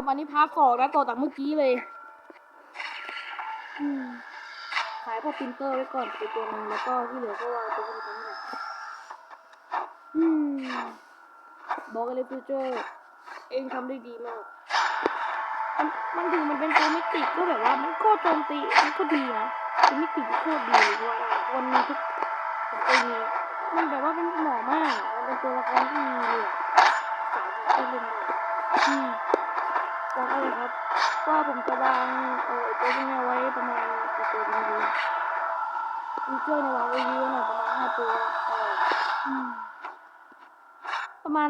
ผมอันนี้พาร์ทสองแล้วต่อจากเมื่อกี้เลยอืมขายพวกปรินเตอร์ไว้ก่อนไปตัวหนึงแล้วก็ที่เหลือก็วางตัวนี้ตรงนี้แหละอืมบอกกันเลยฟิวเจอร์เองทำได้ดีมากมันมันถึงมันเป็นตัวมิติก็แบบว่ามันก็โจมตีมันก็ดีนะเป็นมิติที่โคตรดีเลยว่าวันนี้ทุกตัวนี้มันแบบว่าเป็นหมอมากมันเป็นตัวละครที่มีเลยอะสาวที่เล่นได้อืม วางอะไรครับ ว่าผมจะวางเออตัวนี้ไว้ประมาณกี่ตัวดีดีฟีเจอร์ในวางไว้เยอะหน่อยประมาณห้าตัวเออประมาณ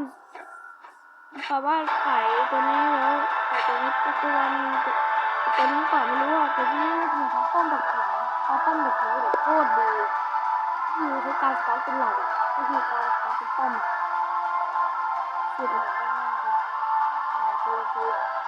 แบบว่าขายตัวนี้แล้วขายตัวนี้ตัวตันึงตัวนี้ก่อนไม่รู้อะตัวนี้ถึงเขาป้อมแบบแข็งเขาป้อมแบบแข็งแบบโคตรดีคือใช้การสปาร์เป็นหลักก็คือการสปาร์เป็นป้อมคือปัญหาง่ายๆครับหาตัวคือหาตัวแล้วก็ที่ที่มันช่วยดูรักษาคุณได้อันนี้มันเป็นตัวนี้ตัวที่สปาร์เป็นเมื่อคุณเจอขัดก็เป็นป๊อกเก็ตคือทำอย่างป้อมแบบนี้ไม่คุณไม่ต้องใช้หรอกมันอาจมันอาจจะทำให้คุณไม่ได้อ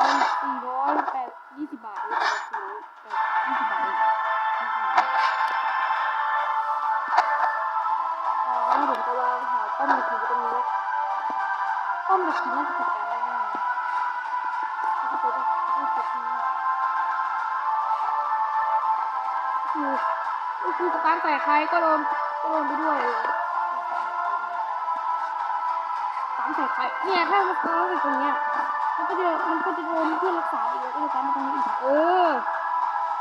มาณอีกประมาณสี่ร้อยแปดยี่สิบบาทเลยแต่ละสี่ร้อยแปดยี่สิบบาทเองนี่ขนาดอ๋อผมจะวางหาต้นมะขือตรงนี้ต้มแบบนี้น่าจะจัดการได้ง่ายแล้วก็ตัวนี้ตัวนี้คือคือสตาร์ทแต่ใครก็โดนก็โดนไปด้วยสามใส่ใครเนี่ยถ้ามันสตาร์ทตรงเนี้ย มันก็จะมันก็จะโดนเพื่อนรักษาอีกแล้วก็จะตามมาตรงนี้อีกเออ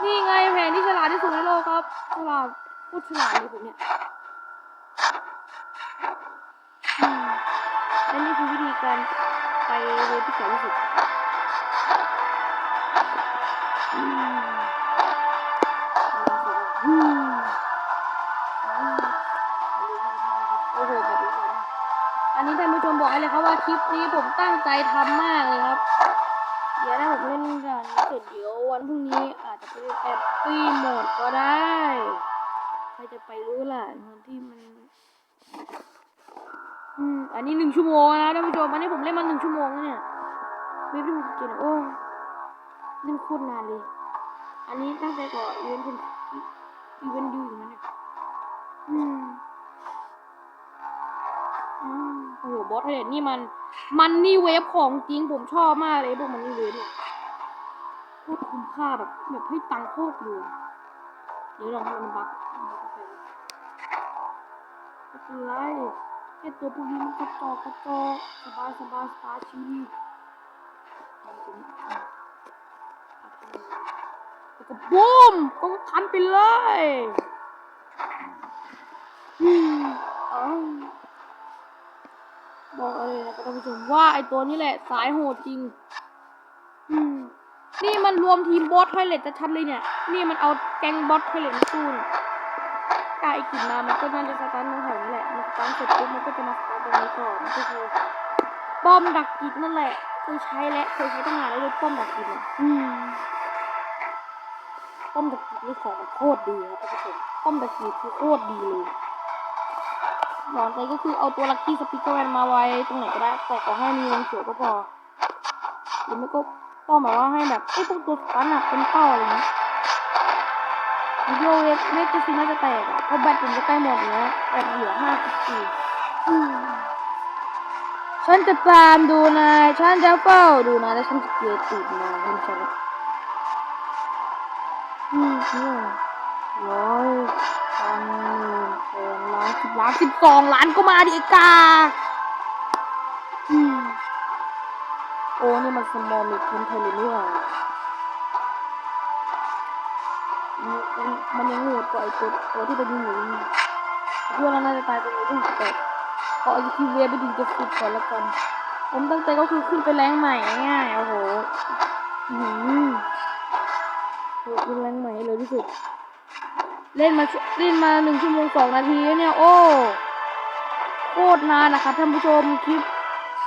นี่ไงแผนที่ฉลาดที่สุดในโลกครับฉลาดพูดฉลาดเลยผมเนี่ยและนี่คือวิธีการไปเรียนที่เก่าที่สุด อกให้เลยครับว่าคลิปนี้ผมตั้งใจทำมากเลยครับ เดี๋ยวถ้าผมเล่นด่านนี้เสร็จเดี๋ยววันพรุ่งนี้อาจจะไปเล่นแอปปี้โหมดก็ได้ใครจะไปรู้ล่ะตอนที่มันอืมอันนี้หนึ่งชั่วโมงนะท่านผู้ชมอันนี้ผมเล่นมาหนึ่งชั่วโมงแล้วเนี่ยเว็บที่ผมกินโอ้เล่นโคตรนานเลย อันนี้ตั้งใจก่อนอีเวนต์อีเวนต์ดูอย่นั้นเนี่ยอืม อืมโอ้โหบอสเทเลตนี่มัน มันนี่เวฟของจริงผมชอบมากเลยพวกมันนี่เวฟเนี่ยโคตรคุ้มค่าแบบแบบให้ตังค์โคตรเลยเดี๋ยวลองให้มันบัฟไม่เป็นไรแค่ตัวพวกนี้มันกระจอกกระจอกสบายสบายสบายชีวิตแล้วก็บูมก็คันไปเลยอืมอ๋อ บอกเลยนะครับท่านผู้ชมว่าไอตัวนี้แหละสายโหดจริง อืม นี่มันรวมทีมบอสไทเลตจะชัดเลยเนี่ย นี่มันเอาแก๊งบอสไทเลตมาสู้เนี่ยกายกินมามันก็น่าจะสตาร์ทตรงแถวนี้แหละ มันสตาร์ทเสร็จปุ๊บมันก็จะมาสตาร์ทตรงนี้ก่อนก็คือป้อมดักกิดนั่นแหละเคยใช้และเคยใช้ตั้งนานแล้วด้วยป้อมดักกิดอืมป้อมดักกิดนี่ของมันโคตรดีครับท่านผู้ชมป้อมดักกิดคือโคตรดีเลย หลอนใจก็คือเอาตัวลักกี้สปิเกอร์แมนมาไว้ตรงไหนก็ได้ แต่ขอให้มีวงเขียวก็พอหรือไม่ก็ป้อมแบบว่าให้แบบไอ้พวกตัวสตันอะเป็นเป้าอะไรอย่างเงี้ยวิดีโอเวฟเมกซิน่าจะแตกอะเพราะแบตผมจะใกล้หมดแล้วแบตเหลือห้าสิบสี่ฉันจะตามดูนายฉันจะเฝ้าดูนายแล้วฉันจะเกลียดตูดนายเห็นฉันแล้วอืมเนี่ยร้อยพันหมื่นแสน ล้านสิบล้านสิบสองล้านก็มาดิไอ้กาโอ้นี่มันสมอลมิดเทนเทเลยนี่หว่ามันมันยังโหดกว่าไอ้ตัวตัวที่เป็นหนูเพื่อนเราน่าจะตายตรงนี้ด้วยแต่ขออีกทีเวียไปถึงจะสุดก่อนละกัน ผมตั้งใจก็คือขึ้นไปแรงใหม่ง่ายๆโอ้โห หืมขึ้นแรงใหม่เร็วที่สุด เล่นมาเล่นมาหนึ่งชั่วโมงสองนาทีแล้วเนี่ยโอ้โคตรนานนะครับท่านผู้ชมคลิป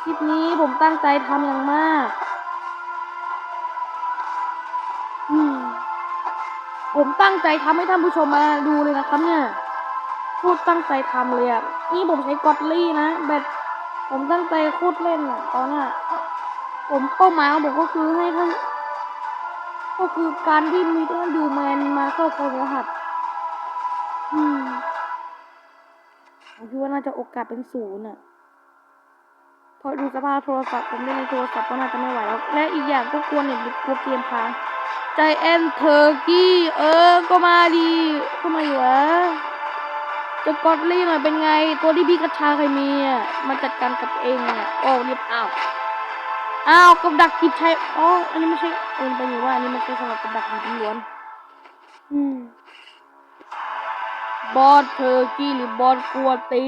คลิปนี้ผมตั้งใจทำอย่างมากผมตั้งใจทำให้ท่านผู้ชมมาดูเลยนะครับเนี่ยพูดตั้งใจทำเลยอะนี่ผมใช้กอตลี่นะแบบผมตั้งใจโคตรเล่นอะตอนน่ะผมเป้าหมายของผมก็คือให้ท่านก็คือการที่มีท่านดูแมนมาเข้าโครหัส ผมคิดว่าน่าจะโอกาสเป็นศูนย์อะเพราะดูสภาพโทรศัพท์ผมเล่นในโทรศัพท์ก็น่าจะไม่ไหวแล้ว และอีกอย่างก็กลัวเน็ตหรือกลัวเกมค้างใจแอนเทอร์กี้เออ ก็มาดีก็มาอยู่วะจะกอดลี่หน่อยเป็นไง ตัวที่พี่กระชาเคยมีอะมาจัดการกับเองอะโอ้เรียบอ้าวอ้าวกับดักกิจใช้อ๋ออันนี้ไม่ใช่เอ็นไปอยู่ว่าอันนี้มันใช้สำหรับกับดักกิจล้วน อืม บอสเทอร์กี้หรือบอสกัวตี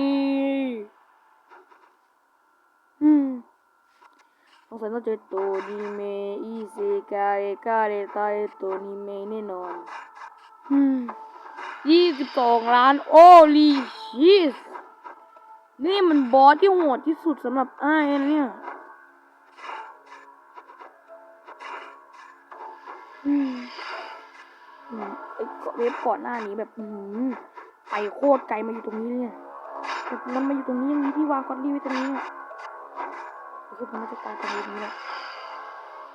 อืมสงสัยต้องเจอตัวดีเมอีเซกาเอกาเรตายตัวนี้เมแน่นอนอืมยี่สิบสองล้านโอลีชีสนี่มันบอสที่โหดที่สุดสำหรับอ้ายนะเนี่ยอืมอืมไอ้เกาะเว็บก่อนหน้านี้แบบอืม ไปโคตรไกลมาอยู่ตรงนี้เนี่ยแบบมันมาอยู่ตรงนี้ย่างนี้ที่วางกอดลี่ไว้ตรงนี้อะโอผมน่าจะตายตรงนี้แหละ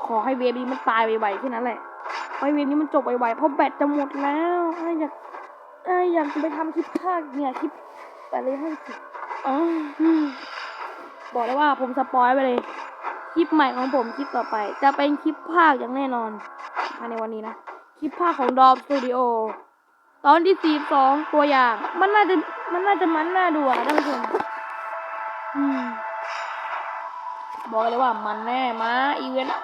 ขอให้เว็บนี้มันตายไวๆแค่นั้นแหละขอให้เว็บนี้มันจบไวๆเพราะแบตจะหมดแล้วไออยากไออยากจะไปทำคลิปภาคเนี่ยคลิปแต่เลยให้สิอ๋ออืมบอกเลยว่าผมสปอยไปเลย คลิปใหม่ของผมคลิปต่อไป จะเป็นคลิปภาคอย่างแน่นอนภายในวันนี้นะ คลิปภาคของดอมสตูดิโอ ตอนที่สี่สองตัวอย่าง มันน่าจะมันน่าจะมันน่าดูอะท่านผู้ชมบอกเลยว่ามันแน่มาอีเวนต์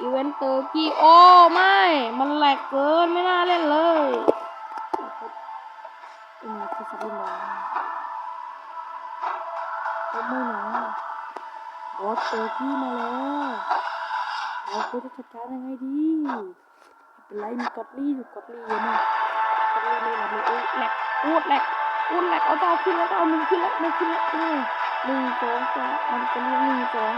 อีเวนต์เตอร์กี้โอ้ไม่ มันแหลกเกินไม่น่าเล่นเลยอืมคือสกินบอลก็ไม่หนะบอสเตอร์กี้มาแล้วเราควรจะจัดการยังไงดีเป็นไรมีกอตลี่อยู่กอตลี่เยอะมาก กอตลี่เลยนะมีโอ้แหลกโคตรแหลกโคตรแหลกเอาต่อขึ้นแล้วก็เอามือขึ้นแล้วมือขึ้นแล้วนี่หนึ่งสองสามมันจะเรียกหนึ่งสอง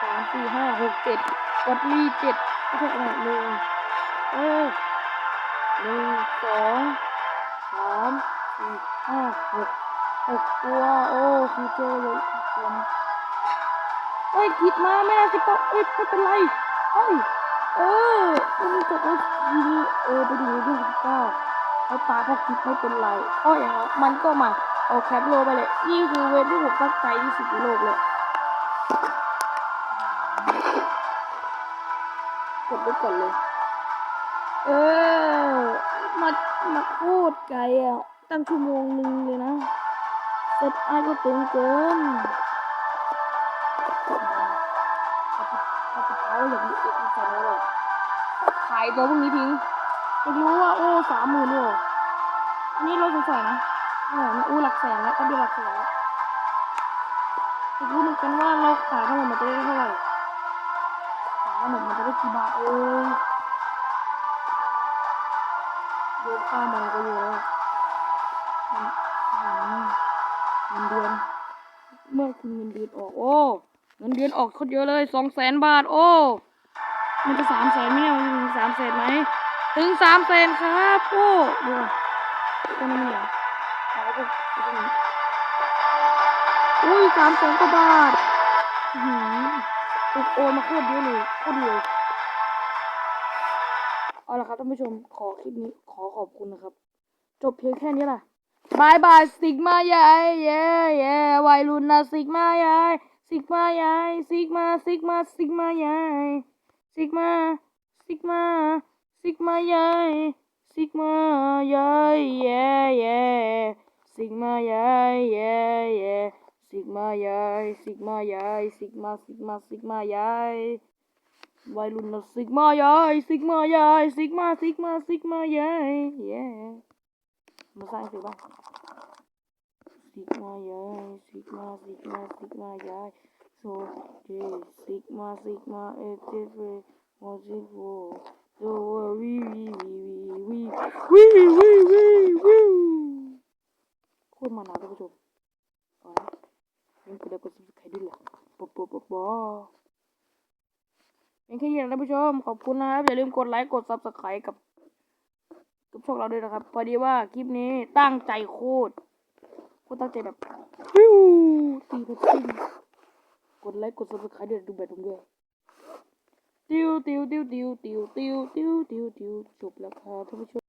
สามสี่ห้าหกเจ็ดกอตลี่เจ็ดไม่ใช่อหนึ่งเออหนึ่งสองสามสี่ห้าหกหกตัวโอ้ฟีเจอร์เลยอีกตัวนึงเอ้ยผิดมาไม่ได้สิปะเอ้ยไม่เป็นไรเอ้ยเออมันจบแล้วทีนี้เออไปดูเรื่องที่เก้า แล้วตาพวกคิดไม่เป็นไรเพราะอย่างนั้นมันก็มาเอาแคปโลไปเลย นี่คือเวทที่ผมตั้งใจที่สุดในโลกเลย กดไปก่อนเลย เออ มามาโคตรไกลอะ ตั้งชั่วโมงหนึงเลยนะเสร็จไอ้ก็ตึงเกินเอาไปเอาไปเท้าอย่างนี้เอกสารหรอกขายตัวพวกนี้ทิ้ง ไม่รู้ว่าโอ้สามหมื่นเลอันนี้รถสวยๆนะเออนี่อู้หลักแสนแล้วก็เดือนหลักแสนแล้วไม่รู้เหมือนกันว่าเราขายทั้งหมดมันจะได้เท่าไหร่ขายทั้งหมดมันจะได้กี่บาทเอ้ยรวมค่ามันก็เยอะแล้วเงินเดือน เมื่อคุณเงินเดือนออก โอ้เงินเดือนออกโคตรเยอะเลยสองแสนบาท โอ้ มันจะสามแสนไหมเนี่ยมันจะถึงสามแสนไหม ถึงสามแสนครับโอ้ดูตัวนี้เหรออุ้ยสามแสนกว่าบาทอื้อหือโอนมาโคตรเยอะเลยโคตรเลยเอาละครับท่านผู้ชมขอคลิปนี้ขอขอบคุณนะครับ จบเพียงแค่นี้ล่ะบายบายสิกมายายเย่เย่วัยรุ่นนะสิกมายายสิกมายายสิกมาสิกมาสิกมายายสิกมาสิกมา Sigma yay, Sigma yay, yeah yeah. Sigma yay, yeah yeah. Sigma yay, Sigma yay, Sigma Sigma Sigma yay. Weil du noch Sigma yay, Sigma yay, Sigma Sigma Sigma yay, yeah. mà Muss sagen, bao. Sigma yay, Sigma Sigma Sigma yay. So, Sigma Sigma, it's different. What's it for? So uh, wee wee wee wee wee wee wee wee โคตรมันนะท่านผู้ชมอ๋อยังกดแล้วกดซับสไครต์ด้วยล่ะปอบปอบปอบเป็นแค่เย็นท่านผู้ชม ขอบคุณนะครับ อย่าลืมกดไลค์กดซับสไครต์กับกับช่องเราด้วยนะครับ พอดีว่าคลิปนี้ตั้งใจโคตรโคตรตั้งใจแบบฮิวตีแบบจริงกดไลค์กดซับสไครต์ด้วยดูแบบผมด้วย ติวติวติวติวติวติวติวติวติวจบแล้วค่ะท่านผู้ชม